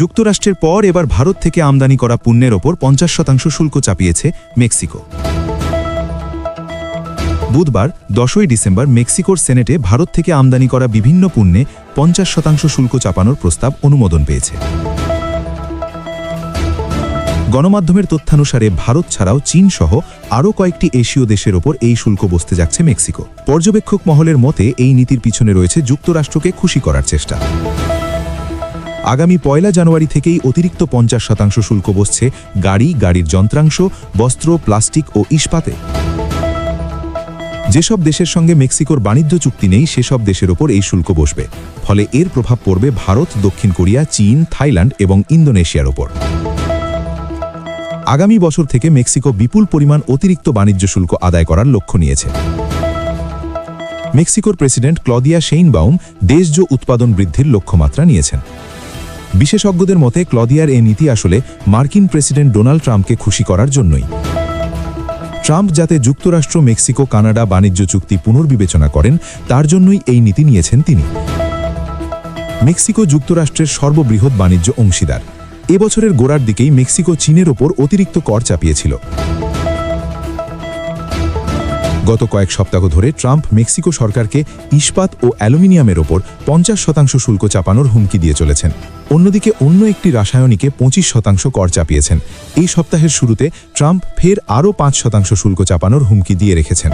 যুক্তরাষ্ট্রের পর এবার ভারত থেকে আমদানি করা পণ্যের ওপর পঞ্চাশ শতাংশ শুল্ক চাপিয়েছে মেক্সিকো। বুধবার, দশই ডিসেম্বর, মেক্সিকোর সেনেটে ভারত থেকে আমদানি করা বিভিন্ন পণ্যে পঞ্চাশ শতাংশ শুল্ক চাপানোর প্রস্তাব অনুমোদন পেয়েছে। গণমাধ্যমের তথ্যানুসারে ভারত ছাড়াও চীন সহ আরও কয়েকটি এশীয় দেশের ওপর এই শুল্ক বসতে যাচ্ছে মেক্সিকো। পর্যবেক্ষক মহলের মতে, এই নীতির পিছনে রয়েছে যুক্তরাষ্ট্রকে খুশি করার চেষ্টা। আগামী পয়লা জানুয়ারি থেকেই অতিরিক্ত পঞ্চাশ শতাংশ শুল্ক বসছে গাড়ি, গাড়ির যন্ত্রাংশ, বস্ত্র, প্লাস্টিক ও ইস্পাতে। যেসব দেশের সঙ্গে মেক্সিকোর বাণিজ্য চুক্তি নেই, সেসব দেশের ওপর এই শুল্ক বসবে। ফলে এর প্রভাব পড়বে ভারত, দক্ষিণ কোরিয়া, চীন, থাইল্যান্ড এবং ইন্দোনেশিয়ার ওপর। আগামী বছর থেকে মেক্সিকো বিপুল পরিমাণ অতিরিক্ত বাণিজ্য শুল্ক আদায় করার লক্ষ্য নিয়েছে। মেক্সিকোর প্রেসিডেন্ট ক্লদিয়া সেইনবাউম দেশজ উৎপাদন বৃদ্ধির লক্ষ্যমাত্রা নিয়েছেন। বিশেষজ্ঞদের মতে ক্লদিয়ার এ নীতি আসলে মার্কিন প্রেসিডেন্ট ডোনাল্ড ট্রাম্পকে খুশি করার জন্যই। ট্রাম্প যাতে যুক্তরাষ্ট্র, মেক্সিকো, কানাডা বাণিজ্য চুক্তি পুনর্বিবেচনা করেন, তার জন্যই এই নীতি নিয়েছেন তিনি। মেক্সিকো যুক্তরাষ্ট্রের সর্ববৃহৎ বাণিজ্য অংশীদার। এবছরের গোড়ার দিকেই মেক্সিকো চীনের ওপর অতিরিক্ত কর চাপিয়েছিল। গত কয়েক সপ্তাহ ধরে ট্রাম্প মেক্সিকো সরকারকে ইস্পাত ও অ্যালুমিনিয়ামের ওপর পঞ্চাশ শতাংশ শুল্ক চাপানোর হুমকি দিয়ে চলেছেন। অন্যদিকে অন্য একটি রাসায়নিকে পঁচিশ শতাংশ কর চাপিয়েছেন। এই সপ্তাহের শুরুতে ট্রাম্প ফের আরও পাঁচ শতাংশ শুল্ক চাপানোর হুমকি দিয়ে রেখেছেন।